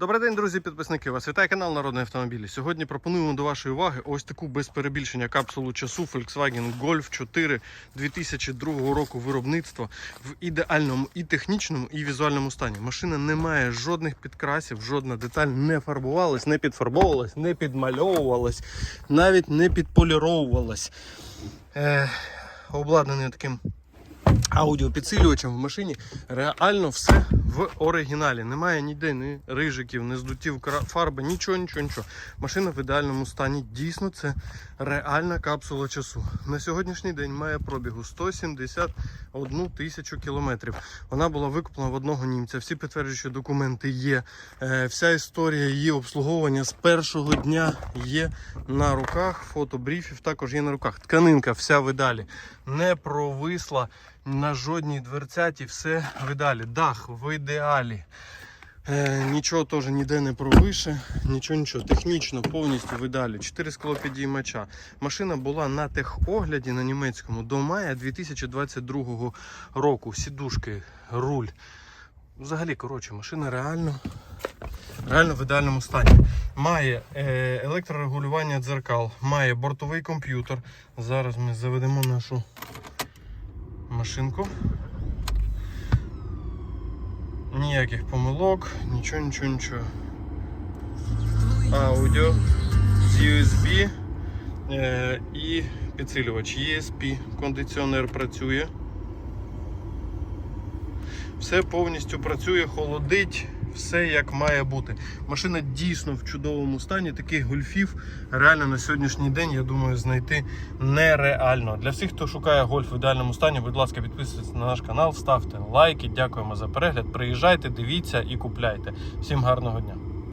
Добрий день, друзі, підписники. Вас вітає канал Народний автомобілі. Сьогодні пропонуємо до вашої уваги ось таку без перебільшення капсулу часу Volkswagen Golf 4 2002 року виробництва в ідеальному і технічному, і візуальному стані. Машина не має жодних підкрасів, жодна деталь не фарбувалась, не підфарбовувалась, не підмальовувалась, навіть не підполіровувалась. Е, обладнаний таким аудіопідсилювачем в машині реально все в оригіналі. Немає ніде ні рижиків, ні здуттів фарби, нічого, нічого, нічого. Машина в ідеальному стані. Дійсно, це реальна капсула часу. На сьогоднішній день має пробігу 171 тисячу кілометрів. Вона була викуплена в одного німця. Всі підтверджуючі документи є. Е, Вся історія її обслуговування з першого дня є на руках. Фото брифів також є на руках. Тканинка вся в ідеалі. Не провисла на жодній дверцяті, все в ідеалі. Дах в ідеалі. Е, нічого теж ніде не провише, нічого, нічого. Технічно повністю в ідеалі. 4 склопідіймача. Машина була на техогляді на німецькому до мая 2022 року. Сідушки, руль. Взагалі, коротше, машина реально, реально в ідеальному стані. Має е, електрорегулювання дзеркал, має бортовий комп'ютер. Зараз ми заведемо нашу машинку. Ніяких помилок, нічого, нічого, нічого. Аудіо з USB е, і підсилювач ESP, кондиціонер працює. Все повністю працює, холодить, все як має бути. Машина дійсно в чудовому стані. Таких гольфів реально на сьогоднішній день, я думаю, знайти нереально. Для всіх, хто шукає гольф в ідеальному стані, будь ласка, підписуйтесь на наш канал, ставте лайки. Дякуємо за перегляд. Приїжджайте, дивіться і купляйте. Всім гарного дня!